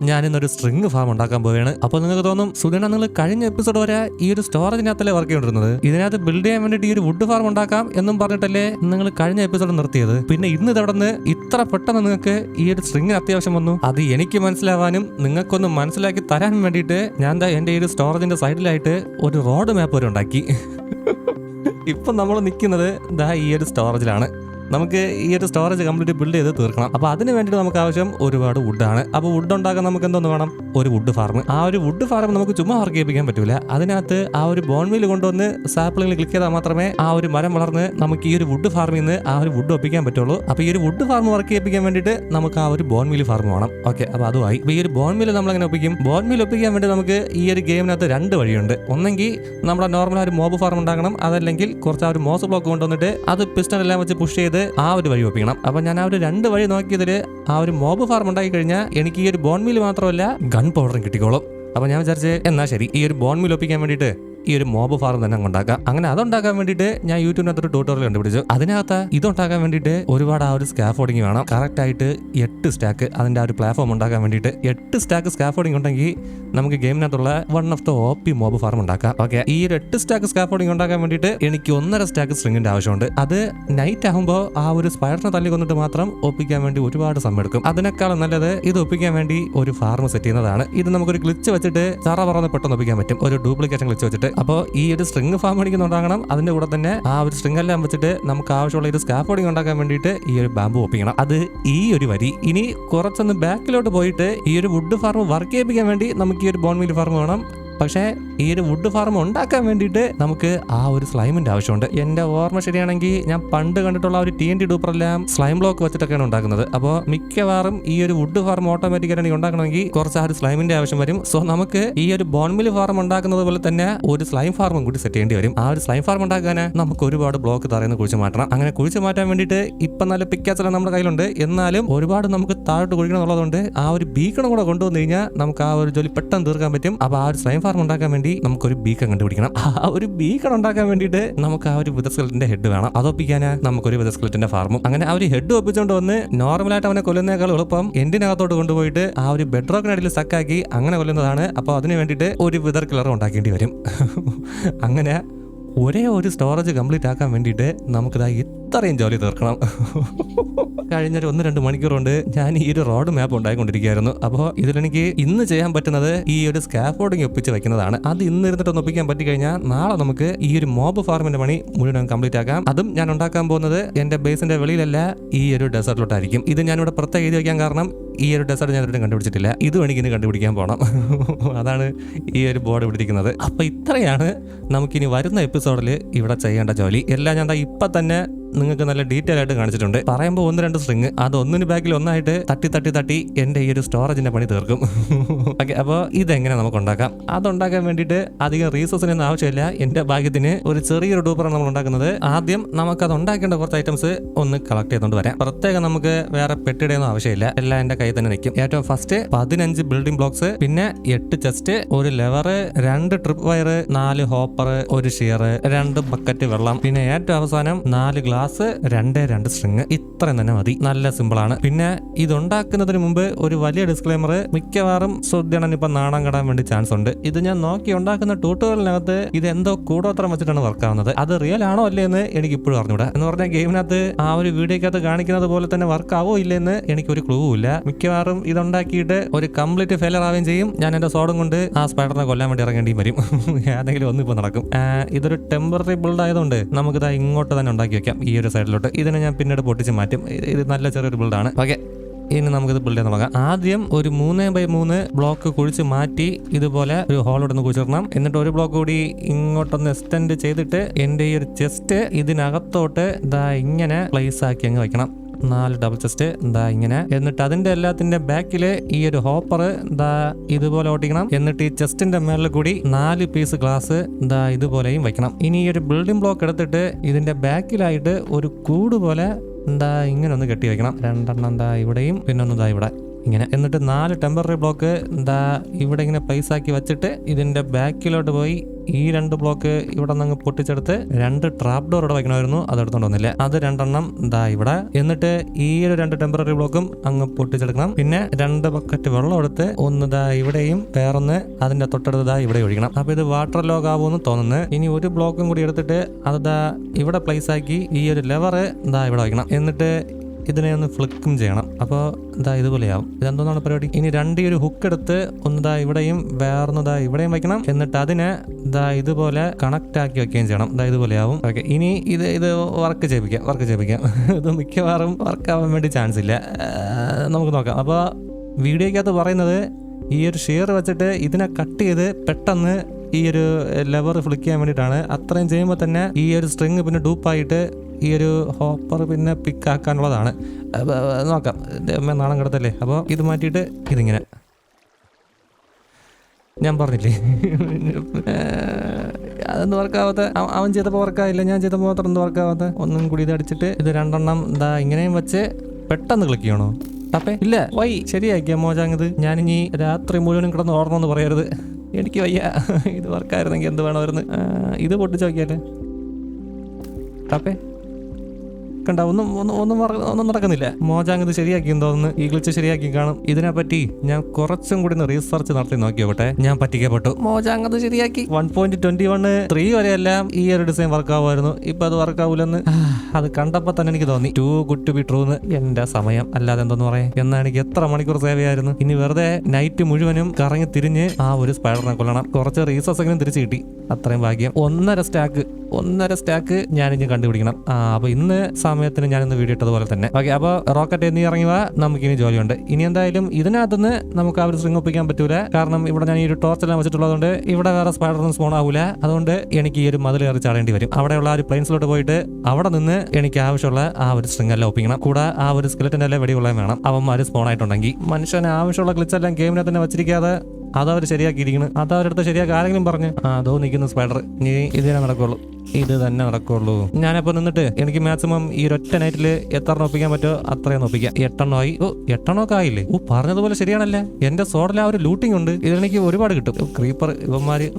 ഞാൻ ഇന്നൊരു string farm ഉണ്ടാക്കാൻ പോവുകയാണ്. അപ്പോൾ നിങ്ങൾക്ക് തോന്നും സുധീണ നിങ്ങൾ കഴിഞ്ഞ എപ്പിസോഡ് വരെ ഈ ഒരു സ്റ്റോറേജിനകത്തല്ലേ വർക്ക് ചെയ്തിരുന്നത് ഇതിനകത്ത് ബിൽഡ് ചെയ്യാൻ വേണ്ടിയിട്ട് ഈ ഒരു വുഡ് ഫാം ഉണ്ടാക്കാം എന്നും പറഞ്ഞിട്ടല്ലേ നിങ്ങൾ കഴിഞ്ഞ എപ്പിസോഡ് നിർത്തിയത്. പിന്നെ ഇന്ന് ഇതവിടെ ഇത്ര പെട്ടെന്ന് നിങ്ങൾക്ക് ഈ ഒരു സ്ട്രിങ്ങിന് അത്യാവശ്യം വന്നു? അത് എനിക്ക് മനസ്സിലാവാനും നിങ്ങൾക്കൊന്ന് മനസ്സിലാക്കി തരാൻ വേണ്ടിയിട്ട് ഞാൻ എന്താ എന്റെ ഈ ഒരു സ്റ്റോറേജിന്റെ സൈഡിലായിട്ട് ഒരു റോഡ് മാപ്പ് വരെ ഉണ്ടാക്കി. ഇപ്പം നമ്മൾ നിൽക്കുന്നത് ദാ ഈ ഒരു സ്റ്റോറേജിലാണ് നമുക്ക് ഈ ഒരു സ്റ്റോറേജ് കംപ്ലീറ്റ് ബിൽഡ് ചെയ്ത് തീർക്കണം. അപ്പോൾ അതിന് വേണ്ടി നമുക്ക് ആവശ്യം ഒരുപാട് വുഡാണ് അപ്പോൾ വുഡ് ഉണ്ടാക്കാൻ നമുക്ക് എന്തോന്ന് വേണം? ഒരു വുഡ് ഫാർം ആ ഒരു വുഡ് ഫാർം നമുക്ക് ചുമ്മാ വർക്ക് ചെയ്യിപ്പിക്കാൻ പറ്റൂല. അതിനകത്ത് ആ ഒരു ബോൺമീൽ കൊണ്ടുവന്ന് സാപ്പിളിൽ ക്ലിക്ക് ചെയ്താൽ മാത്രമേ ആ ഒരു മരം വളർന്ന് നമുക്ക് ഈ ഒരു വുഡ് ഫാർമിൽ നിന്ന് ആ ഒരു വുഡ് ഒപ്പിക്കാൻ പറ്റുള്ളൂ. അപ്പോൾ ഈ ഒരു വുഡ് ഫാർം വർക്ക് ചെയ്യിപ്പിക്കാൻ വേണ്ടിയിട്ട് നമുക്ക് ആ ഒരു ബോൺമീൽ ഫാർം വേണം. ഓക്കെ അപ്പോൾ അതുമായി. ഈ ഒരു ബോൺമീൽ നമ്മൾ എങ്ങനെ ഒപ്പിക്കും? ബോൺമീൽ ഒപ്പിക്കാൻ വേണ്ടി നമുക്ക് ഈ ഒരു ഗെയിമിനകത്ത് രണ്ട് വഴിയുണ്ട്. ഒന്നെങ്കിൽ നമ്മുടെ നോർമൽ ഒരു മോബ് ഫാർം ഉണ്ടാക്കണം അതല്ലെങ്കിൽ കുറച്ച് ആ ഒരു മോസ് ബ്ലോക്ക് കൊണ്ടുവന്നിട്ട് അത് പിസ്റ്റൺ എല്ലാം വെച്ച് പുഷ് ചെയ്ത് ആ ഒരു വഴി ഒപ്പിക്കണം. അപ്പൊ ഞാൻ ആ ഒരു രണ്ട് വഴി നോക്കിയതിൽ ആ ഒരു മോബ് ഫാർം ഉണ്ടാക്കി കഴിഞ്ഞാൽ എനിക്ക് ഈ ഒരു ബോൺമീൽ മാത്രമല്ല ഗൺ പൗഡറും കിട്ടിക്കോളും. അപ്പൊ ഞാൻ വിചാരിച്ചേ എന്നാ ശരി ഈ ഒരു ബോൺമീൽ ഒപ്പിക്കാൻ വേണ്ടിയിട്ട് ഈ ഒരു മോബ് ഫാർം തന്നെ ഉണ്ടാക്കാം അങ്ങനെ അതുണ്ടാക്കാൻ വേണ്ടിയിട്ട് ഞാൻ യൂട്യൂബിനകത്ത് ഒരു ട്യൂട്ടോറിയൽ കണ്ടുപിടിച്ചു. അതിനകത്ത് ഇതുണ്ടാക്കാൻ വേണ്ടിയിട്ട് ഒരുപാട് ആ ഒരു സ്കാഫോർഡിങ് വേണം. കറക്റ്റ് ആയിട്ട് എട്ട് സ്റ്റാക്ക് അതിന്റെ ആ ഒരു പ്ലാറ്റ്ഫോം ഉണ്ടാക്കാൻ വേണ്ടിയിട്ട് എട്ട് സ്റ്റാക്ക് സ്കാഫോർഡിങ് ഉണ്ടെങ്കിൽ നമുക്ക് ഗെയിമിനകത്തുള്ള one of the O P mob farm ഉണ്ടാക്കാം. ഓക്കെ ഈ ഒരു എട്ട് സ്റ്റാക്ക് സ്കാഫോർഡിങ് ഉണ്ടാക്കാൻ വേണ്ടിയിട്ട് എനിക്ക് ഒന്നര സ്റ്റാക്ക് സ്ട്രിങ്ങിന്റെ ആവശ്യമുണ്ട്. അത് നൈറ്റ് ആകുമ്പോൾ ആ ഒരു സ്പൈഡറിനെ തല്ലി കൊന്നിട്ട് മാത്രം ഒപ്പിക്കാൻ വേണ്ടി ഒരുപാട് സമയം എടുക്കും. അതിനേക്കാളും നല്ലത് ഇത് ഒപ്പിക്കാൻ വേണ്ടി ഒരു ഫാർം സെറ്റ് ചെയ്യുന്നതാണ്. ഇത് നമുക്കൊരു ക്ലിച്ച് വെച്ചിട്ട് തറ പറന്ന് പെട്ടെന്ന് ഒപ്പിക്കാൻ പറ്റും. ഒരു ഡ്യൂപ്ലിക്കേഷൻ ക്ലിച്ച് വെച്ചിട്ട്. അപ്പോൾ ഈ ഒരു സ്ട്രിങ് ഫാം അടിക്കുന്നുണ്ടാകണം അതിന്റെ കൂടെ തന്നെ ആ ഒരു സ്ട്രിങ് എല്ലാം വെച്ചിട്ട് നമുക്ക് ആവശ്യമുള്ള ഒരു സ്കാഫോർഡിംഗ് ഉണ്ടാക്കാൻ വേണ്ടിയിട്ട് ഈ ഒരു ബാമ്പു ഒപ്പിക്കണം അത് ഈ ഒരു വരി. ഇനി കുറച്ചൊന്ന് ബാക്കിലോട്ട് പോയിട്ട് ഈ ഒരു വുഡ് ഫാർമ് വർക്ക് ചെയ്യിപ്പിക്കാൻ വേണ്ടി നമുക്ക് ഈ ഒരു ബോൺമീൽ ഫാർമ് വേണം. പക്ഷേ ഈ ഒരു വുഡ് ഫാർം ഉണ്ടാക്കാൻ വേണ്ടിയിട്ട് നമുക്ക് ആ ഒരു സ്ലൈമിന്റെ ആവശ്യമുണ്ട്. എന്റെ ഓർമ്മ ശരിയാണെങ്കിൽ ഞാൻ പണ്ട് കണ്ടിട്ടുള്ള ഒരു ടി എൻ ടി ഡൂപ്പറെല്ലാം സ്ലൈം ബ്ലോക്ക് വെച്ചിട്ടൊക്കെയാണ് ഉണ്ടാക്കുന്നത്. അപ്പോൾ മിക്കവാറും ഈ ഒരു വുഡ് ഫാർം ഓട്ടോമാറ്റിക്കായിട്ട് ഉണ്ടാക്കണമെങ്കിൽ കുറച്ച് ആ ഒരു സ്ലൈമിന്റെ ആവശ്യം വരും. സോ നമുക്ക് ഈ ഒരു ബോൺമിൽ ഫാർം ഉണ്ടാക്കുന്നത് പോലെ തന്നെ ഒരു സ്ലൈം ഫാർമും കൂടി സെറ്റ് ചെയ്യേണ്ടി വരും. ആ ഒരു സ്ലൈം ഫാർം ഉണ്ടാക്കാൻ നമുക്ക് ഒരുപാട് ബ്ലോക്ക് തറയുന്ന കുഴിച്ച് മാറ്റണം. അങ്ങനെ കുഴിച്ച് മാറ്റാൻ വേണ്ടിയിട്ട് ഇപ്പം നല്ല പിക്കാച്ചെല്ലാം നമ്മുടെ കയ്യിലുണ്ട്. എന്നാലും ഒരുപാട് നമുക്ക് താഴോട്ട് കുഴിക്കണം എന്നുള്ളതുകൊണ്ട് ആ ഒരു ബീക്കണം കൂടെ കൊണ്ടുവന്നു കഴിഞ്ഞാൽ നമുക്ക് ആ ഒരു ജോലി പെട്ടെന്ന് തീർക്കാൻ പറ്റും. അപ്പോൾ ആ ഒരു സ്ലൈം ഫാർം ഉണ്ടാക്കാൻ വേണ്ടി നമുക്കൊരു ബീക്കൺ കണ്ടുപിടിക്കണം. ആ ഒരു ബീക്കൺ ഉണ്ടാക്കാൻ വേണ്ടിയിട്ട് നമുക്ക് ആ ഒരു വിധസ്കലറ്റിന്റെ ഹെഡ് വേണം. അതൊപ്പിക്കാന് നമുക്കൊരു വിധസ്കലറ്റിന്റെ ഫാർമും അങ്ങനെ ആ ഒരു ഹെഡ് ഒപ്പിച്ചുകൊണ്ട് വന്ന് നോർമലായിട്ട് അവനെ കൊല്ലുന്നേക്കാൾ എളുപ്പം എന്തിനകത്തോട്ട് കൊണ്ടുപോയിട്ട് ആ ഒരു ബെഡ്റോക്കിനടിയിൽ സക്കാക്കി അങ്ങനെ കൊല്ലുന്നതാണ്. അപ്പോൾ അതിന് വേണ്ടിയിട്ട് ഒരു വിതർ കിളർ ഉണ്ടാക്കേണ്ടി വരും. അങ്ങനെ ഒരേ ഒരു സ്റ്റോറേജ് കംപ്ലീറ്റ് ആക്കാൻ വേണ്ടിയിട്ട് നമുക്കിതാ ഇത്രയും ജോലി തീർക്കണം. കഴിഞ്ഞൊരു ഒന്ന് രണ്ട് മണിക്കൂർ കൊണ്ട് ഞാൻ ഈ ഒരു റോഡ് മാപ്പ് ഉണ്ടായിക്കൊണ്ടിരിക്കുകയായിരുന്നു. അപ്പോൾ ഇതിലെനിക്ക് ഇന്ന് ചെയ്യാൻ പറ്റുന്നത് ഈ ഒരു സ്കാഫോർഡിങ് ഒപ്പിച്ച് വെക്കുന്നതാണ്. അത് ഇന്ന് ഇരുന്നിട്ട് ഒന്ന് ഒപ്പിക്കാൻ പറ്റി കഴിഞ്ഞാൽ നാളെ നമുക്ക് ഈ ഒരു മോബ് ഫാർമിന്റെ പണി മുഴുവൻ കംപ്ലീറ്റ് ആക്കാം. അതും ഞാൻ ഉണ്ടാക്കാൻ പോകുന്നത് എന്റെ ബേസിന്റെ വെളിയിലല്ല ഈ ഒരു ഡെസേർട്ടിലോട്ടായിരിക്കും ഇത് ഞാനിവിടെ പുറത്തേക്ക് എഴുതി വയ്ക്കാൻ കാരണം ഈ ഒരു ഡെസേർട്ട് ഞാൻ ഇവിടെ കണ്ടുപിടിച്ചിട്ടില്ല. ഇതും എനിക്ക് ഇന്ന് കണ്ടുപിടിക്കാൻ പോകണം അതാണ് ഈ ഒരു ബോർഡ് ഇവിടെ അപ്പോൾ അപ്പൊ ഇത്രയാണ് നമുക്കിനി വരുന്ന എപ്പിസോഡിൽ ഇവിടെ ചെയ്യേണ്ട ജോലി. എല്ലാം ഞാൻ ഇപ്പൊ തന്നെ നിങ്ങൾക്ക് നല്ല ഡീറ്റെയിൽ ആയിട്ട് കാണിച്ചിട്ടുണ്ട്. പറയുമ്പോൾ ഒന്ന് രണ്ട് സ്ട്രിങ് അത് ഒന്നിന് ബാക്കിൽ ഒന്നായിട്ട് തട്ടി തട്ടി തട്ടി എന്റെ ഈ ഒരു സ്റ്റോറേജിന്റെ പണി തീർക്കും. ഓക്കെ അപ്പോൾ ഇതെങ്ങനെ നമുക്ക് ഉണ്ടാക്കാം? അതുണ്ടാക്കാൻ വേണ്ടിയിട്ട് അധികം റീസോഴ്സിനൊന്നും ആവശ്യമില്ല. എന്റെ ഭാഗ്യത്തിന് ഒരു ചെറിയൊരു ഡൂപ്പറാണ് നമ്മൾ ഉണ്ടാക്കുന്നത്. ആദ്യം നമുക്ക് അത് ഉണ്ടാക്കേണ്ട കുറച്ച് ഐറ്റംസ് ഒന്ന് കളക്ട് ചെയ്തുകൊണ്ട് വരാം. പ്രത്യേകം നമുക്ക് വേറെ പെട്ടിടയൊന്നും ആവശ്യമില്ല. എല്ലാം എന്റെ കയ്യിൽ തന്നെ നിൽക്കും. ഏറ്റവും ഫസ്റ്റ് പതിനഞ്ച് ബിൽഡിംഗ് ബ്ലോക്സ് പിന്നെ എട്ട് ചെസ്റ്റ് ഒരു ലെവർ രണ്ട് ട്രിപ്പ് വയർ നാല് ഹോപ്പർ ഒരു ഷിയർ രണ്ട് ബക്കറ്റ് വെള്ളം. പിന്നെ ഏറ്റവും അവസാനം നാല് ഗ്ലാസ് രണ്ട് രണ്ട് സ്ട്രിങ്. ഇത്രയും തന്നെ മതി. നല്ല സിമ്പിൾ ആണ്. പിന്നെ ഇതുണ്ടാക്കുന്നതിന് മുമ്പ് ഒരു വലിയ ഡിസ്ക്ലൈമർ മിക്കവാറും ശ്രദ്ധയാണ് ഇപ്പൊ നാണം കടാൻ വേണ്ടി ചാൻസ് ഉണ്ട്. ഇത് ഞാൻ നോക്കി ഉണ്ടാക്കുന്ന ട്യൂട്ടോറിയലിനകത്ത് ഇത് എന്തോ കൂടോത്രം വെച്ചിട്ടാണ് വർക്ക് ആവുന്നത്. അത് റിയൽ ആണോ അല്ലേ എന്ന് എനിക്ക് ഇപ്പോഴും അറിഞ്ഞൂടാ. എന്ന് പറഞ്ഞാൽ ഗെയിമിനകത്ത് ആ ഒരു വീഡിയോക്കകത്ത് കാണിക്കുന്നത് പോലെ തന്നെ വർക്ക് ആവോ ഇല്ലെന്ന് എനിക്ക് ഒരു ക്ലൂ ഇല്ല. മിക്കവാറും ഇതുണ്ടാക്കിയിട്ട് ഒരു കംപ്ലീറ്റ് ഫെയിലർ ആവുകയും ചെയ്യും. ഞാൻ എന്റെ സോഡും കൊണ്ട് ആ സ്പൈഡറിനെ കൊല്ലാൻ വേണ്ടി ഇറങ്ങേണ്ടി വരും. ഏതെങ്കിലും ഒന്നും ഇപ്പൊ നടക്കും. ഇതൊരു ടെമ്പററി ബിൽഡ് ആയതുകൊണ്ട് നമുക്ക് നമുക്കിത് ഇങ്ങോട്ട് തന്നെ ഉണ്ടാക്കി വെക്കാം. ഈ ഒരു സൈഡിലോട്ട്. ഇതിനെ ഞാൻ പിന്നീട് പൊട്ടിച്ച് മാറ്റും. ഇത് നല്ല ചെറിയൊരു ബിൽഡാണ് ഓക്കെ. ഇനി നമുക്കിത് ബിൽഡ് ചെയ്യാൻ നോക്കാം. ആദ്യം ഒരു മൂന്ന് ബൈ മൂന്ന് ബ്ലോക്ക് കുഴിച്ച് മാറ്റി ഇതുപോലെ ഒരു ഹോൾ ഇടുന്ന് കുഴിച്ചിടണം. എന്നിട്ട് ഒരു ബ്ലോക്ക് കൂടി ഇങ്ങോട്ടൊന്ന് എക്സ്റ്റെൻഡ് ചെയ്തിട്ട് എന്റെ ഈ ഒരു ചെസ്റ്റ് ഇതിനകത്തോട്ട് ദാ ഇങ്ങനെ പ്ലേസ് ആക്കി അങ്ങ് വെക്കണം. നാല് ഡബിൾ ചെസ്റ്റ് എന്താ ഇങ്ങനെ. എന്നിട്ട് അതിന്റെ എല്ലാത്തിന്റെ ബാക്കിൽ ഈ ഒരു ഹോപ്പർ എന്താ ഇതുപോലെ ഓട്ടിക്കണം എന്നിട്ട് ഈ ചെസ്റ്റിന്റെ മേളിൽ കൂടി നാല് പീസ് ഗ്ലാസ് എന്താ ഇതുപോലെയും വെക്കണം. ഇനി ഈ ഒരു ബിൽഡിംഗ് ബ്ലോക്ക് എടുത്തിട്ട് ഇതിന്റെ ബാക്കിലായിട്ട് ഒരു കൂട് പോലെ എന്താ ഇങ്ങനെ ഒന്ന് കെട്ടി വെക്കണം. രണ്ടെണ്ണം എന്താ ഇവിടെയും പിന്നെ ഒന്ന് ദാ ഇവിടെ. ഇങ്ങനെ. എന്നിട്ട് നാല് ടെമ്പററി ബ്ലോക്ക് എന്താ ഇവിടെ ഇങ്ങനെ പ്ലേസ് ആക്കി വെച്ചിട്ട് ഇതിന്റെ ബാക്കിലോട്ട് പോയി ഈ രണ്ട് ബ്ലോക്ക് ഇവിടെ നിന്ന് പൊട്ടിച്ചെടുത്ത് രണ്ട് ട്രാപ്പ് ഡോർ ഇവിടെ വയ്ക്കണമായിരുന്നു അത് എടുത്തോണ്ട് വന്നില്ല? അത് രണ്ടെണ്ണം ദാ ഇവിടെ. എന്നിട്ട് ഈ ഒരു രണ്ട് ടെമ്പററി ബ്ലോക്കും അങ്ങ് പൊട്ടിച്ചെടുക്കണം. പിന്നെ രണ്ട് ബക്കറ്റ് വെള്ളം എടുത്ത് ഒന്ന് ദാ ഇവിടെയും വേറൊന്ന് അതിന്റെ തൊട്ടടുത്ത് ഇവിടെ ഒഴിക്കണം. അപ്പൊ ഇത് വാട്ടർ ലോഗ് ആവുമെന്ന് തോന്നുന്നു. ഇനി ഒരു ബ്ലോക്കും കൂടി എടുത്തിട്ട് അത് ഇവിടെ പ്ലേസ് ആക്കി ഈ ഒരു ലെവർ ദാ ഇവിടെ വയ്ക്കണം എന്നിട്ട് ഇതിനെ ഒന്ന് ഫ്ലിക്കും ചെയ്യണം. അപ്പോൾ ഇതാ ഇതുപോലെയാവും. ഇതെന്തോന്നാണ് പരിപാടി? ഇനി രണ്ട് ഒരു ഹുക്ക് എടുത്ത് ഒന്നിതാ ഇവിടെയും വേറൊന്ന് ദാ ഇവിടെയും വയ്ക്കണം. എന്നിട്ട് അതിനെ ഇതാ ഇതുപോലെ കണക്ട് ആക്കി വെക്കുകയും ചെയ്യണം. ഇതാ ഇതുപോലെയാവും. ഓക്കെ ഇനി ഇത് ഇത് വർക്ക് ചെയ്യിപ്പിക്കാം. വർക്ക് ചെയ്യിപ്പിക്കാം. ഇത് മിക്കവാറും വർക്ക് ആവാൻ വേണ്ടി ചാൻസ് ഇല്ല. നമുക്ക് നോക്കാം. അപ്പോൾ വീഡിയോയ്ക്കകത്ത് പറയുന്നത് ഈ ഒരു ഷെയർ വെച്ചിട്ട് ഇതിനെ കട്ട് ചെയ്ത് പെട്ടെന്ന് ഈ ഒരു ലെവർ ഫ്ലിക്ക് ചെയ്യാൻ വേണ്ടിയിട്ടാണ്. അത്രയും ചെയ്യുമ്പോൾ തന്നെ ഈ ഒരു സ്ട്രിങ് പിന്നെ ഡൂപ്പായിട്ട് ഈ ഒരു ഹോപ്പർ പിന്നെ പിക്ക് ആക്കാനുള്ളതാണ്. നോക്കാം. നാണം കിടത്തല്ലേ? അപ്പോൾ ഇത് മാറ്റിയിട്ട് ഇതിങ്ങനെ. ഞാൻ പറഞ്ഞില്ലേ? അതൊന്നും വർക്കാവാത്ത അവൻ ചെയ്തപ്പോൾ വർക്കായില്ല ഞാൻ ചെയ്തപ്പോൾ മാത്രം എന്ത് വർക്കാവാത്ത ഒന്നും കൂടി ഇത് അടിച്ചിട്ട് ഇത് രണ്ടെണ്ണം എന്താ ഇങ്ങനെയും വെച്ച് പെട്ടെന്ന് ക്ലിക്ക് ചെയ്യണോ? അപ്പേ ഇല്ല. വൈ ശരിയാക്കിയ മോജാങ്ങത് ഞാനിനി രാത്രി മുഴുവനും കിടന്ന് ഓർണമെന്ന് പറയരുത്. എനിക്ക് വയ്യ. ഇത് വർക്കായിരുന്നെങ്കിൽ എന്ത് വേണമായിരുന്നു? ഇത് പൊട്ടിച്ച് നോക്കിയാലേ. ടപ്പേ. കണ്ട ഒന്നും ഒന്നും ഒന്നും ഒന്നും നടക്കുന്നില്ല. മോജാങ് ഇത് ശരിയാക്കി തോന്നുന്നു. ഈ ഗ്ലിച്ച് ശരിയാക്കി കാണും. ഇതിനെപ്പറ്റി ഞാൻ കുറച്ചും കൂടി റീസർച്ച് നടത്തി നോക്കിയോട്ടെ. ഞാൻ പറ്റിക്കപ്പെട്ടു. മോജാങ് അത് ശരിയാക്കി. One point twenty one three വരെയെല്ലാം ഈ ഒരു ഡിസൈൻ വർക്ക് ആവുമായിരുന്നു. ഇപ്പൊ അത് വർക്ക് ആവൂലെന്ന് അത് കണ്ടപ്പോ തന്നെ എനിക്ക് തോന്നി. Too good to be true എന്ന് എന്റെ സമയം. അല്ലാതെ എന്തെന്ന് പറയാം. എന്നാ എനിക്ക് എത്ര മണിക്കൂർ സേവയായിരുന്നു ഇനി വെറുതെ നൈറ്റ് മുഴുവനും കറങ്ങി തിരിഞ്ഞ് ആ ഒരു സ്പൈഡറിനെ കൊല്ലണം. കുറച്ച് റീസോഴ്സ് എങ്കിലും തിരിച്ചു കിട്ടി. അത്രയും ഭാഗ്യം. ഒന്നര സ്റ്റാക്ക് ഒന്നര സ്റ്റാക്ക് ഞാൻ ഇനി കണ്ടുപിടിക്കണം. ആ അപ്പൊ ഇന്ന് സമയത്തിന് ഞാൻ ഇന്ന് വീഡിയോ ഇട്ടതുപോലെ തന്നെ. ഓക്കെ അപ്പോൾ റോക്കറ്റ് എന്നീ ഇറങ്ങിയ വാ നമുക്കിനി ജോലിയുണ്ട്. ഇനി എന്തായാലും ഇതിനകത്തുനിന്ന് നമുക്ക് ആ ഒരു സ്ട്രിങ് ഒപ്പിക്കാൻ പറ്റൂല. കാരണം ഇവിടെ ഞാൻ ഈ ഒരു ടോർച്ച് എല്ലാം വെച്ചിട്ടുള്ളതുകൊണ്ട് ഇവിടെ വേറെ സ്പൈഡർ സ്പോൺ ആവൂല. അതുകൊണ്ട് എനിക്ക് ഈ ഒരു മതിൽ കയറി ചാടേണ്ടി വരും. അവിടെയുള്ള ആ ഒരു പ്ലെയിൻസിലോട്ട് പോയിട്ട് അവിടെ നിന്ന് എനിക്ക് ആവശ്യമുള്ള ആ ഒരു സ്ട്രിങ് എല്ലാം ഒപ്പിക്കണം. കൂടെ ആ ഒരു സ്കെലറ്റിന്റെ എല്ലാം വെടിയുള്ളതും വേണം. അവന്മാർ സ്പോൺ ആയിട്ടുണ്ടെങ്കിൽ. മനുഷ്യന് ആവശ്യമുള്ള ഗ്ലിച്ച് എല്ലാം ഗെയിമിനെ തന്നെ വെച്ചിരിക്കാതെ അതവർ ശരിയാക്കിയിരിക്കുന്നു അത് അവരടുത്ത് ശരിയാക്കി ആരെങ്കിലും പറഞ്ഞു അതോ നിൽക്കുന്ന സ്പൈഡർ ഇനി ഇതിനെ നടക്കുള്ളൂ. ഇത് തന്നെ നടക്കുള്ളൂ. ഞാനപ്പോൾ നിന്നിട്ട് എനിക്ക് മാക്സിമം ഈ ഒറ്റ നൈറ്റിൽ എത്ര ഒപ്പിക്കാൻ പറ്റുമോ? അത്രയും ഒപ്പിക്കാം. എട്ടെണ്ണമായി ഓ എട്ടെണ്ണമൊക്കെ ആയില്ലേ? ഓ പറഞ്ഞതുപോലെ ശരിയാണല്ലേ? എന്റെ സോഡിൽ ആ ഒരു ലൂട്ടിംഗ് ഉണ്ട്. ഇതെനിക്ക് ഒരുപാട് കിട്ടും. ക്രീപ്പർ ഇവന്മാര്.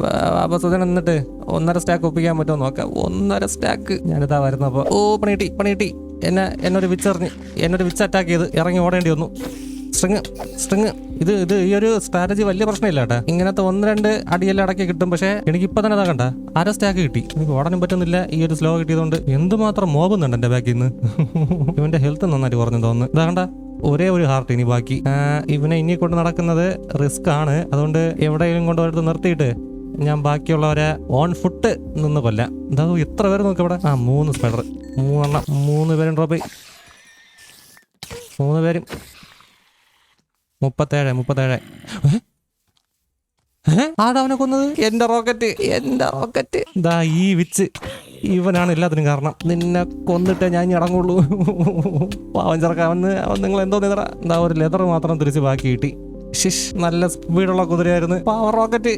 നിന്നിട്ട് ഒന്നര സ്റ്റാക്ക് ഒപ്പിക്കാൻ പറ്റുമോ നോക്കാം. ഒന്നര സ്റ്റാക്ക് ഞാനിതാ വരുന്നപ്പോ ഓ പണിയിട്ടി പണിയിട്ടി പണി എന്നെ എന്നൊരു വിച്ചറിഞ്ഞ് എന്നൊരു വിച്ച് അറ്റാക്ക് ചെയ്ത് ഇറങ്ങി ഓടേണ്ടി വന്നു. String string. ഇത് ഇത് ഈ ഒരു സ്ട്രാറ്റജി വലിയ പ്രശ്നമില്ല കേട്ടാ. ഇങ്ങനത്തെ ഒന്ന് രണ്ട് അടിയെല്ലാം അടക്കി കിട്ടും. പക്ഷേ എനിക്ക് ഇപ്പൊ തന്നെ കണ്ട. അര സ്റ്റാക്ക് കിട്ടി. എനിക്ക് ഓടാനും പറ്റുന്നില്ല. ഈ ഒരു സ്ലോ കിട്ടിയതുകൊണ്ട് എന്തുമാത്രം മോബുന്നുണ്ട് എന്റെ ബാക്കിൽ നിന്ന് ഇവന്റെ ഹെൽത്ത് നന്നായിട്ട് കുറഞ്ഞു തോന്നുന്നു. ഇതാ കണ്ട. ഒരേ ഒരു ഹാർട്ട് ഇനി ബാക്കി. ഇവനെ ഇനി കൊണ്ട് നടക്കുന്നത് റിസ്ക് ആണ്. അതുകൊണ്ട് എവിടെയെങ്കിലും കൊണ്ട് ഒരിടത്ത് നിർത്തിയിട്ട് ഞാൻ ബാക്കിയുള്ളവരെ ഓൺ ഫുട്ട് നിന്ന് കൊല്ലാം. എന്താ ഇത്ര പേര് നോക്കി ഇവിടെ? ആ മൂന്ന് സ്പൈഡർ മൂന്നെണ്ണം. മൂന്ന് പേരും ഡ്രോപ്പ് മൂന്ന് പേരും. മുപ്പത്തേഴ് മുപ്പത്തേഴ്. ആടവനെ കൊന്നത്? എന്റെ റോക്കറ്റ് എന്റെ റോക്കറ്റ്. ദാ ഈ വിച്ച്. ഇവനാണ് എല്ലാത്തിനും കാരണം. നിന്നെ കൊന്നിട്ടേ ഞാൻ ഇടങ്ങുള്ളൂ പാവൻ ചെറുക്ക അവന്ന് അവൻ നിങ്ങൾ എന്തോ നിതറ എന്താ ഒരു ലെതർ മാത്രം തിരിച്ച് ബാക്കി കിട്ടി. ഷിഷ് നല്ല സ്പീഡുള്ള കുതിരയായിരുന്നു. പവർ റോക്കറ്റ്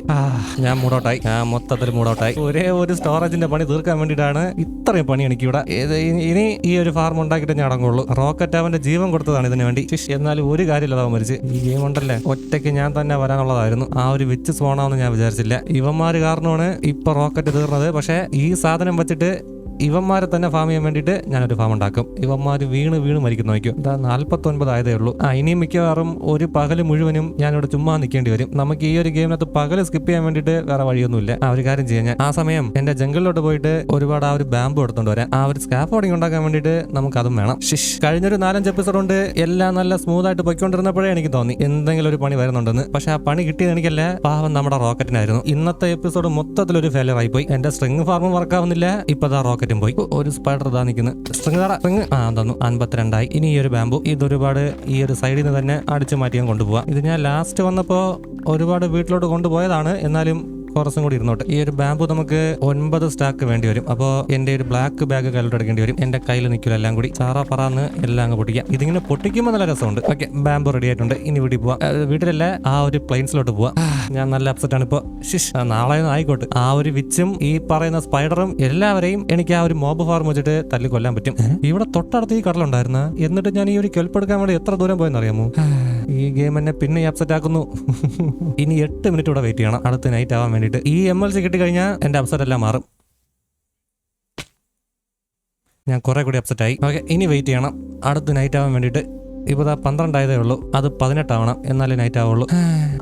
ഞാൻ മൂടോട്ടായി. ഞാൻ മൊത്തത്തിൽ മൂടോട്ടായി. ഒരേ ഒരു സ്റ്റോറേജിന്റെ പണി തീർക്കാൻ വേണ്ടിയിട്ടാണ് ഇത്രയും പണി എനിക്ക് ഇവിടെ ഇനി- ഈ ഒരു ഫാർം ഉണ്ടാക്കിയിട്ട് ഞാൻ അടങ്ങുള്ളൂ. റോക്കറ്റ് അവന്റെ ജീവൻ കൊടുത്തതാണ് ഇതിനു വേണ്ടി. ഷിഷ് എന്നാലും ഒരു കാര്യമില്ല അവൻ മരിച്ച്. ഈ ഗെയിം ഉണ്ടല്ലേ? ഒറ്റയ്ക്ക് ഞാൻ തന്നെ വരാനുള്ളതായിരുന്നു. ആ ഒരു വിച്ച് സോണാന്ന് ഞാൻ വിചാരിച്ചില്ല. ഇവന്മാര് കാരണമാണ് ഇപ്പൊ റോക്കറ്റ് തീർന്നത്. പക്ഷെ ഈ സാധനം വെച്ചിട്ട് ഇവന്മാരെ തന്നെ ഫാം ചെയ്യാൻ വേണ്ടിയിട്ട് ഞാനൊരു ഫാം ഉണ്ടാക്കും. ഇവന്മാർ വീണ് വീണ് മരിക്കുന്ന നോക്കും ഇതാ നാല്പത്തി ഒൻപത് ആയതേ ഉള്ളൂ. ആ ഇനിയും മിക്കവാറും ഒരു പകൽ മുഴുവനും ഞാനിവിടെ ചുമ്മാ നിൽക്കേണ്ടി വരും. നമുക്ക് ഈ ഒരു ഗെയിമിനകത്ത് പകൽ സ്കിപ്പ് ചെയ്യാൻ വേണ്ടിയിട്ട് വേറെ വഴിയൊന്നുമില്ല. ആ ഒരു കാര്യം ചെയ്യാൻ ആ സമയം എന്റെ ജംഗിളിലോട്ട് പോയിട്ട് ഒരുപാട് ആ ഒരു ബാമ്പ് എടുത്തോണ്ട് വരാം. ആ ഒരു സ്കാഫോർഡിങ് ഉണ്ടാക്കാൻ വേണ്ടിയിട്ട് നമുക്ക് അതും വേണം. ഷിഷ് കഴിഞ്ഞൊരു നാലഞ്ച് എപ്പിസോഡ് കൊണ്ട് എല്ലാം നല്ല സ്മൂത്ത് ആയിട്ട് പൊയ്ക്കൊണ്ടിരുന്നപ്പോഴേ എനിക്ക് തോന്നി എന്തെങ്കിലും ഒരു പണി വരുന്നുണ്ടെന്ന്. പക്ഷെ ആ പണി കിട്ടിയത് എനിക്കല്ല. പാവം നമ്മുടെ റോക്കറ്റിനായിരുന്നു ഇന്നത്തെ എപ്പിസോഡ് മൊത്തത്തിൽ ഒരു ഫെയിലർ ആയിപ്പോയി. പോയി എന്റെ സ്ട്രിങ് ഫാർമും വർക്ക് ആവുന്നില്ല. ഇപ്പൊ റോക്കറ്റും പോയി. ഒരു സ്പൈഡർ ഇതാ നിൽക്കുന്നു സ്ട്രിങ് താടാ സ്ട്രിങ് ആ തന്നു. അൻപത്തിരണ്ടായി. ഇനി ഈ ഒരു ബാമ്പു ഇതൊരുപാട് ഈ ഒരു സൈഡിൽ നിന്ന് തന്നെ അടിച്ചു മാറ്റിയാൽ കൊണ്ടുപോകാം ഇത് ഞാൻ ലാസ്റ്റ് വന്നപ്പോൾ ഒരുപാട് വീട്ടിലോട്ട് കൊണ്ടുപോയതാണ്. എന്നാലും കുറച്ചും കൂടി ഇരുന്നോട്ടെ. ഈ ഒരു ബാമ്പു നമുക്ക് ഒൻപത് സ്റ്റാക്ക് വേണ്ടി വരും. അപ്പോൾ എന്റെ ഒരു ബ്ലാക്ക് ബാഗ് കയ്യിലോട്ട് എടുക്കേണ്ടി വരും. എന്റെ കയ്യിൽ നിൽക്കില്ല എല്ലാം കൂടി ചാറ പറന്ന് എല്ലാം അങ്ങ് പൊട്ടിക്കാം. ഇതിങ്ങനെ പൊട്ടിക്കുമ്പോൾ നല്ല രസമുണ്ട്. ഓക്കെ ബാമ്പു റെഡി ആയിട്ടുണ്ട്. ഇനി വീട്ടിൽ പോവാം. വീട്ടിലല്ല ആ ഒരു പ്ലെയിൻസിലോട്ട് പോവാം. ഞാൻ നല്ല അപ്സെറ്റ് ആണ് ഇപ്പോ. ആ, നാളെ ആയിക്കോട്ടെ. ആ ഒരു വിച്ചും ഈ പറയുന്ന സ്പൈഡറും എല്ലാവരെയും എനിക്ക് ആ ഒരു മോബ് ഫാർം വെച്ചിട്ട് തല്ലി കൊല്ലാൻ പറ്റും ഇവിടെ തൊട്ടടുത്ത് ഈ കടലുണ്ടായിരുന്ന എന്നിട്ട് ഞാൻ ഈ ഒരു കെൽപ്പെടുക്കാൻ വേണ്ടി എത്ര ദൂരം പോയെന്ന് അറിയാമോ ഈ ഗെയിം എന്നെ പിന്നെ അപ്സെറ്റ് ആക്കുന്നു. ഇനി എട്ട് മിനിറ്റ് കൂടെ വെയിറ്റ് ചെയ്യണം. അടുത്ത നൈറ്റ് ആവാൻ വേണ്ടിയിട്ട്. ഈ എം എൽ സി കിട്ടിക്കഴിഞ്ഞാൽ എന്റെ അപ്സെറ്റ് എല്ലാം മാറും. ഞാൻ കുറെ കൂടി അപ്സെറ്റ് ആയി. ഓക്കെ ഇനി വെയിറ്റ് ചെയ്യണം. അടുത്ത നൈറ്റ് ആവാൻ വേണ്ടിയിട്ട്. ഇപ്പോൾ ദാ പന്ത്രണ്ടായതേ ഉള്ളൂ. അത് പതിനെട്ടാവണം എന്നാലേ നൈറ്റ് ആവുള്ളൂ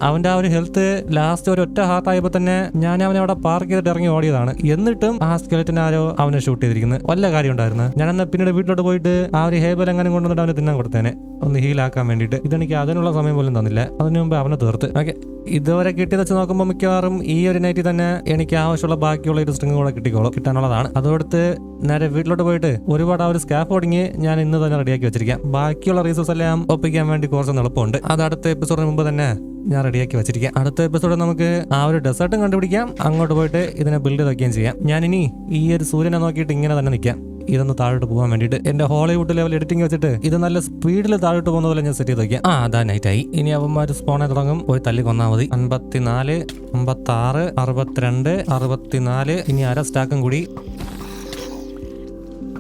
അവന്റെ ആ ഒരു ഹെൽത്ത് ലാസ്റ്റ് ഒരു ഒറ്റ ഹാർട്ട് ആയപ്പോൾ തന്നെ ഞാൻ അവനെ അവിടെ പാർക്ക് ചെയ്തിട്ട് ഇറങ്ങി ഓടിയതാണ്. എന്നിട്ടും ആ സ്കെലറ്റിന് ആരോ അവനെ ഷൂട്ട് ചെയ്തിരിക്കുന്നത് വല്ല കാര്യം ഉണ്ടായിരുന്നു. ഞാൻ എന്നാൽ പിന്നീട് വീട്ടിലോട്ട് പോയിട്ട് ആ ഒരു ഹേബൽ എങ്ങനെ കൊണ്ടുവന്നിട്ട് അവനെ തിന്നാൻ കൊടുത്തേനെ. ഒന്ന് ഹീലാക്കാൻ വേണ്ടിയിട്ട്. ഇതെനിക്ക് അതിനുള്ള സമയം പോലും തന്നില്ല. അതിനു മുമ്പ് അവനെ തീർത്ത്. ഓക്കെ. ഇതുവരെ കിട്ടിയത് വെച്ച് നോക്കുമ്പോൾ മിക്കവാറും ഈ ഒരു നൈറ്റിൽ തന്നെ എനിക്ക് ആവശ്യമുള്ള ബാക്കിയുള്ള ഒരു സ്ട്രിങ് കൂടെ കിട്ടിക്കോളും. കിട്ടാനുള്ളതാണ്. അതോടത്ത് നേരെ വീട്ടിലോട്ട് പോയിട്ട് ഒരുപാട് ആ ഒരു സ്കാഫ് ഓടിങ്ങി ഞാൻ ഇന്ന് തന്നെ റെഡിയാക്കി വെച്ചിരിക്കാം. ബാക്കിയുള്ള റീസോഴ്സ് എല്ലാം ഒപ്പിക്കാൻ വേണ്ടി കുറച്ച് എളുപ്പമുണ്ട് അത് അടുത്ത എപ്പിസോഡിന് മുമ്പ് തന്നെ ഞാൻ റെഡിയാക്കി വെച്ചിരിക്കാം. അടുത്ത എപ്പിസോഡ് നമുക്ക് ആ ഒരു ഡെസേർട്ടും കണ്ടുപിടിക്കാം. അങ്ങോട്ട് പോയിട്ട് ഇതിനെ ബിൽഡ് ചെയ്തൊക്കെയും ചെയ്യാം. ഞാൻ ഇനി ഈ ഒരു സൂര്യനെ നോക്കിയിട്ട് ഇങ്ങനെ തന്നെ നിൽക്കാം. ഇതൊന്ന് താഴോട്ട് പോകാൻ വേണ്ടിയിട്ട്. എന്റെ ഹോളിവുഡ് ലെവൽ എഡിറ്റിംഗ് വെച്ചിട്ട് ഇത് നല്ല സ്പീഡിൽ താഴോട്ട് പോകുന്ന പോലെ ഞാൻ സെറ്റ് ചെയ്ത് വെക്കാം. ആ അതാ നൈറ്റ് ആയി ഇനി അവന്മാർ സ്പോണെ തുടങ്ങും. പോയി തല്ലി കൊന്നാൽ മതി. അൻപത്തിനാല് അമ്പത്തി ആറ് അറുപത്തിരണ്ട് അറുപത്തിനാല്. ഇനി അര സ്റ്റാക്കും കൂടി.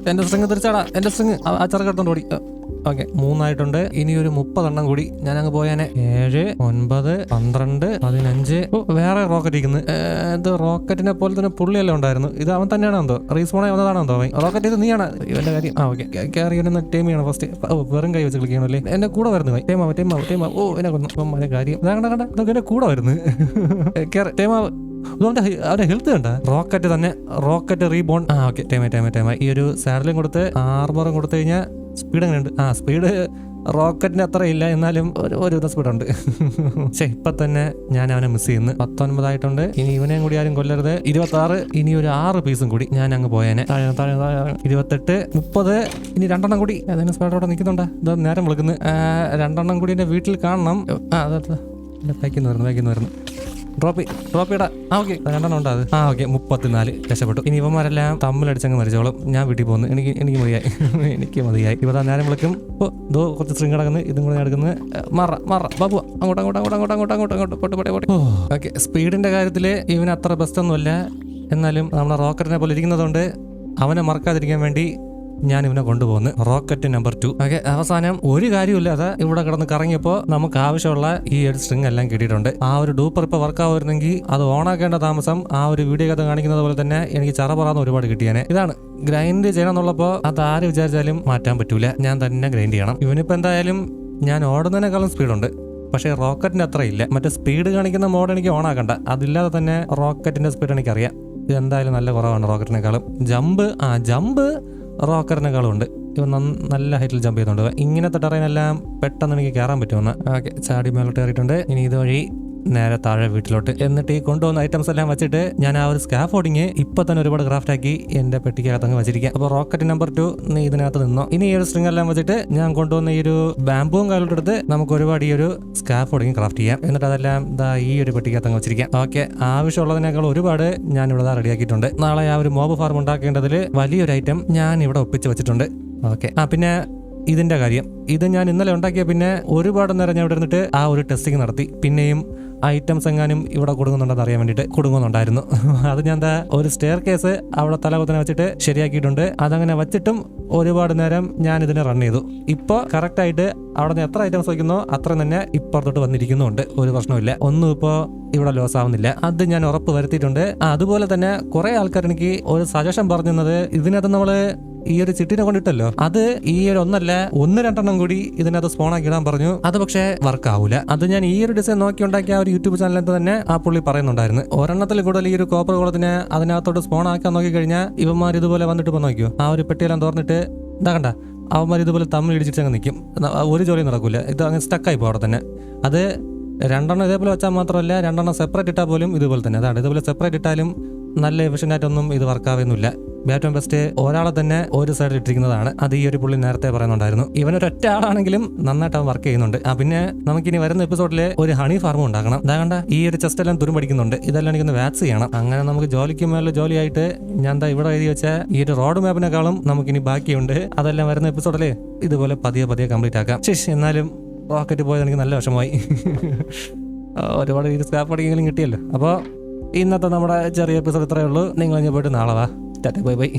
എന്റെ സ്ട്രിങ് തിരിച്ചാടാ. എന്റെ സ്ട്രിങ് ആ ചെറുക്കെടുത്തോണ്ട് ഓടി. ഓക്കെ മൂന്നായിട്ടുണ്ട്. ഇനി ഒരു മുപ്പതെണ്ണം കൂടി ഞാൻ അങ്ങ് പോയാനെ. ഏഴ് ഒൻപത് പന്ത്രണ്ട് പതിനഞ്ച്. ഓ വേറെ റോക്കറ്റ് ഇരിക്കുന്നു. ഇത് റോക്കറ്റിനെ പോലെ തന്നെ പുള്ളിയല്ലേ ഉണ്ടായിരുന്നു. ഇത് അവൻ തന്നെയാണോ എന്തോ? റീസ്പോണായി വന്നതാണോ എന്തോ അവൻ? റോക്കറ്റ് ഇത് നീയാണ്. ഇവന്റെ കാര്യം. ആ ഓക്കെ. കയറി ഒന്ന് ടൈം ഫസ്റ്റ് ഓ വെറും കൈ വെച്ച് കളിക്കണല്ലേ എന്റെ കൂടെ വരുന്നു ഭായി ടൈമാവ് ടൈമാവ് ഓ എന്നെ കൊന്നു. അപ്പം കാര്യം. ഇതാ കണ്ട കണ്ട? ഇതൊക്കെ എന്റെ കൂടെ വരുന്നു. ടൈമാവ് അതുകൊണ്ട് അവരുടെ ഹെൽത്ത് കണ്ട? റോക്കറ്റ് തന്നെ റോക്കറ്റ് റീബോൺ ആ ഓക്കെ ടൈമായി ടൈമായി ടൈമായി ഈ ഒരു സാഡലും കൊടുത്ത് ആർമറും കൊടുത്തു കഴിഞ്ഞാൽ സ്പീഡ് എങ്ങനെയുണ്ട്? ആ സ്പീഡ് റോക്കറ്റിന് അത്ര ഇല്ല എന്നാലും ഒരു ഒരു സ്പീഡ് ഉണ്ട്. പക്ഷെ ഇപ്പൊ തന്നെ ഞാൻ അവനെ മിസ് ചെയ്യുന്നു. പത്തൊൻപതായിട്ടുണ്ട്. ഇനി ഇവനെയും കൂടി ആരും കൊല്ലരുത്. ഇരുപത്തി ആറ് ഇനി ഒരു ആറ് പീസും കൂടി ഞാൻ അങ്ങ് പോയേനെ. ഇരുപത്തെട്ട് മുപ്പത് ഇനി രണ്ടെണ്ണം കൂടി. അതിന് സ്പീഡ് അവിടെ നിൽക്കുന്നുണ്ടോ ഇത് നേരം വിളിക്കുന്നു. രണ്ടെണ്ണം കൂടി എന്റെ വീട്ടിൽ കാണണം. ആ അതെ വായിക്കുന്നു വരുന്നു വായിക്കുന്നു വരുന്നു ഡ്രോപ്പ് ഡ്രോപ്പ് ഇടാ ആ ഓക്കെ. രണ്ടെണ്ണം ഉണ്ട് അത്? ആ ഓക്കെ മുപ്പത്തിനാല്. രക്ഷപ്പെട്ടു. ഇനി ഇവന്മാരെല്ലാം തമ്മിലടിച്ചങ്ങ് മരിച്ചോളും. ഞാൻ വീട്ടിൽ പോകുന്നു. എനിക്ക് എനിക്ക് മതിയായി. എനിക്ക് മതിയായി. ഇപ്പൊ നേരം വിളിക്കും. ഓ ദോ കുറച്ച് സ്ട്രിങ് കിടക്കുന്നു ഇതും കൂടെ എടുക്കുന്നത്. മറ മറ. ബാബു അങ്ങോട്ട് അങ്ങോട്ട് അങ്ങോട്ട് അങ്ങോട്ട് അങ്ങോട്ട് അങ്ങോട്ട് അങ്ങോട്ട്. പോട്ടെ പോട്ടെ പോട്ടെ. ഓക്കെ സ്പീഡിന്റെ കാര്യത്തിൽ ഇവന് അത്ര ബെസ്റ്റ് ഒന്നുമല്ല. എന്നാലും നമ്മളെ റോക്കറ്റിനെ പോലെ ഇരിക്കുന്നതുകൊണ്ട് അവനെ മറക്കാതിരിക്കാൻ വേണ്ടി ഞാൻ ഇവനെ കൊണ്ടുപോകുന്നു റോക്കറ്റ് നമ്പർ ടു. ഓക്കെ അവസാനം ഒരു കാര്യമില്ലാതെ ഇവിടെ കിടന്ന് കറങ്ങിയപ്പോൾ നമുക്ക് ആവശ്യമുള്ള ഈ ഒരു സ്ട്രിങ് എല്ലാം കിട്ടിയിട്ടുണ്ട്. ആ ഒരു ഡൂപ്പർ ഇപ്പോൾ വർക്ക് ആവുമായിരുന്നെങ്കിൽ അത് ഓണാക്കേണ്ട താമസം ആ ഒരു വീഡിയോ കഥ കാണിക്കുന്നത് പോലെ തന്നെ എനിക്ക് ചറപറാന്ന് ഒരുപാട് കിട്ടിയാനെ. ഇതാണ്. ഗ്രൈൻഡ് ചെയ്യണം എന്നുള്ളപ്പോൾ അത് ആര് വിചാരിച്ചാലും മാറ്റാൻ പറ്റൂല. ഞാൻ തന്നെ ഗ്രൈൻഡ് ചെയ്യണം. ഇവനിപ്പോൾ എന്തായാലും ഞാൻ ഓടുന്നതിനേക്കാളും സ്പീഡുണ്ട് പക്ഷേ റോക്കറ്റിന്റെ അത്ര ഇല്ല. മറ്റേ സ്പീഡ് കാണിക്കുന്ന മോഡ് എനിക്ക് ഓണാക്കണ്ട. അതില്ലാതെ തന്നെ റോക്കറ്റിന്റെ സ്പീഡ് എനിക്കറിയാം. ഇത് എന്തായാലും നല്ല കുറവാണ് റോക്കറ്റിനേക്കാളും. ജമ്പ് ആ ജമ്പ് റോക്കറിനേക്കാളും ഉണ്ട് ഇവ നല്ല ഹൈറ്റിൽ ജമ്പ് ചെയ്യുന്നുണ്ട്. ഇങ്ങനത്തെ ടെറൈനെല്ലാം പെട്ടെന്ന് എനിക്ക് കയറാൻ പറ്റുമെന്ന്. ഓക്കെ. ചാടി മേലോട്ട് കയറിയിട്ടുണ്ട്. ഇനി ഇതുവഴി നേരെ താഴെ വീട്ടിലോട്ട് എന്നിട്ട് ഈ കൊണ്ടുവന്ന ഐറ്റംസ് എല്ലാം വെച്ചിട്ട് ഞാൻ ആ ഒരു സ്കാഫോർഡിങ് ഇപ്പൊ തന്നെ ഒരുപാട് ക്രാഫ്റ്റ് ആക്കി എന്റെ പെട്ടിക്കകത്ത് അങ്ങ് വെച്ചിരിക്കാം. അപ്പോൾ റോക്കറ്റ് നമ്പർ ടു നീ ഇതിനകത്ത് നിന്നോ. ഇനി ഈ ഒരു സ്ട്രിങ് എല്ലാം വെച്ചിട്ട് ഞാൻ കൊണ്ടുവന്ന ഈ ഒരു ബാമ്പുവും കാലോട്ട് എടുത്ത് നമുക്ക് ഒരുപാട് ഈ ഒരു സ്കാഫോർഡിങ് ക്രാഫ്റ്റ് ചെയ്യാം. എന്നിട്ട് അതെല്ലാം ദാ ഈ ഒരു പെട്ടിക്കകത്ത് അങ്ങ് വെച്ചിരിക്കാം. ഓക്കെ ആവശ്യമുള്ളതിനേക്കാൾ ഒരുപാട് ഞാൻ ഇവിടെ റെഡിയാക്കിയിട്ടുണ്ട് നാളെ ആ ഒരു മോബ് ഫാർം ഉണ്ടാക്കേണ്ടതിൽ വലിയൊരു ഐറ്റം ഞാൻ ഇവിടെ ഒപ്പിച്ച് വെച്ചിട്ടുണ്ട്. ഓക്കെ ആ പിന്നെ ഇതിന്റെ കാര്യം. ഇത് ഞാൻ ഇന്നലെ ഉണ്ടാക്കിയ പിന്നെ ഒരുപാട് നേരം ഞാൻ ഇവിടെ ഇരുന്നിട്ട് ആ ഒരു ടെസ്റ്റിംഗ് നടത്തി. പിന്നെയും ഐറ്റംസ് എങ്ങാനും ഇവിടെ കൊടുക്കുന്നുണ്ടെന്ന് അറിയാൻ വേണ്ടിയിട്ട് കൊടുക്കുന്നുണ്ടായിരുന്നു. അത് ഞാൻ എന്താ ഒരു സ്റ്റെയർ കേസ് അവിടെ തലകുത്തനെ വെച്ചിട്ട് ശരിയാക്കിയിട്ടുണ്ട്. അതങ്ങനെ വെച്ചിട്ടും ഒരുപാട് നേരം ഞാൻ ഇതിനെ റൺ ചെയ്തു. ഇപ്പോൾ കറക്റ്റ് ആയിട്ട് അവിടെ നിന്ന് എത്ര ഐറ്റംസ് വയ്ക്കുന്നോ അത്ര തന്നെ ഇപ്പുറത്തോട്ട് വന്നിരിക്കുന്നുണ്ട്. ഒരു പ്രശ്നമില്ല ഒന്നും ഇപ്പോൾ ഇവിടെ ലോസ് ആവുന്നില്ല. അത് ഞാൻ ഉറപ്പ് വരുത്തിയിട്ടുണ്ട്. അതുപോലെ തന്നെ കുറെ ആൾക്കാർ എനിക്ക് ഒരു സജഷൻ പറഞ്ഞത് ഇതിനകത്ത് നമ്മൾ ഈ ഒരു ചിട്ടിനെ കൊണ്ടിട്ടല്ലോ. അത് ഈ ഒരു ഒന്നല്ല ഒന്ന് രണ്ടെണ്ണം കൂടി ഇതിനകത്ത് സ്പോൺ ആക്കി ഇടാൻ പറഞ്ഞു. അത് പക്ഷേ വർക്ക് ആവൂല. അത് ഞാൻ ഈ ഒരു ഡിസൈൻ നോക്കി ഉണ്ടാക്കിയ ഒരു യൂട്യൂബ് ചാനലിനകത്ത് തന്നെ ആ പുള്ളി പറയുന്നുണ്ടായിരുന്നു. ഒരെണ്ണത്തിൽ കൂടുതൽ ഈ ഒരു കോപ്പർ കുളത്തിനെ അതിനകത്തോട്ട് സ്പോൺ ആക്കാൻ നോക്കി കഴിഞ്ഞാൽ ഇവന്മാർ ഇതുപോലെ വന്നിട്ട് ഇപ്പം നോക്കിയോ? ആ ഒരു പെട്ടിയെല്ലാം തുറന്നിട്ട് ഇതാ കണ്ട അവന്മാർ ഇതുപോലെ തമ്മിൽ ഇടിച്ചിട്ട് അങ്ങ് നിൽക്കും ഒരു ജോലിയും നടക്കില്ല ഇത് അങ്ങ് സ്റ്റക്കായി പോകും അവിടെ തന്നെ. അത് രണ്ടെണ്ണം ഇതേപോലെ വെച്ചാൽ മാത്രമല്ല രണ്ടെണ്ണം സെപ്പറേറ്റ് ഇട്ടാൽ പോലും ഇതുപോലെ തന്നെ. അതാണ് ഇതുപോലെ സെപ്പറേറ്റ് ഇട്ടാലും നല്ല എഫിഷ്യന്റ് ആയിട്ടൊന്നും ഇത് വർക്കാവുന്നില്ല ബാറ്റോൺ ബെസ്റ്റ് ഒരാളെ തന്നെ ഒരു സൈഡിൽ ഇട്ടിരിക്കുന്നതാണ്. അത് ഈ ഒരു പുള്ളി നേരത്തെ പറയുന്നുണ്ടായിരുന്നു. ഇവനൊരൊറ്റ ആളാണെങ്കിലും നന്നായിട്ട് അവൻ വർക്ക് ചെയ്യുന്നുണ്ട്. ആ പിന്നെ നമുക്കിനി വരുന്ന എപ്പിസോഡിൽ ഒരു ഹണി ഫാർമും ഉണ്ടാക്കണം. അതാകണ്ട ഈ ഒരു ചെസ്റ്റ് എല്ലാം തുരുമ്പടിക്കുന്നുണ്ട്. ഇതെല്ലാം എനിക്കൊന്ന് വാക്സ് ചെയ്യണം. അങ്ങനെ നമുക്ക് ജോലിക്ക് മേലെ ജോലിയായിട്ട് ഞാൻ എന്താ ഇവിടെ എഴുതി വെച്ച ഈ ഒരു റോഡ് മാപ്പിനേക്കാളും നമുക്കിനി ബാക്കിയുണ്ട്. അതെല്ലാം വരുന്ന എപ്പിസോഡിൽ ഇതുപോലെ പതിയെ പതിയെ കംപ്ലീറ്റ് ആക്കാം. ശേഷി എന്നാലും റോക്കറ്റ് പോയത് എനിക്ക് നല്ല വിഷമമായി. ഒരുപാട് ഈ സ്ക്രാപ്പ് അടിക്കെങ്കിലും കിട്ടിയല്ലോ. അപ്പോൾ ഇന്നത്തെ നമ്മുടെ ചെറിയ എപ്പിസോഡ് ഇത്രയേ ഉള്ളൂ. നിങ്ങൾ പോയിട്ട് നാളെ വാ. Tata bye bye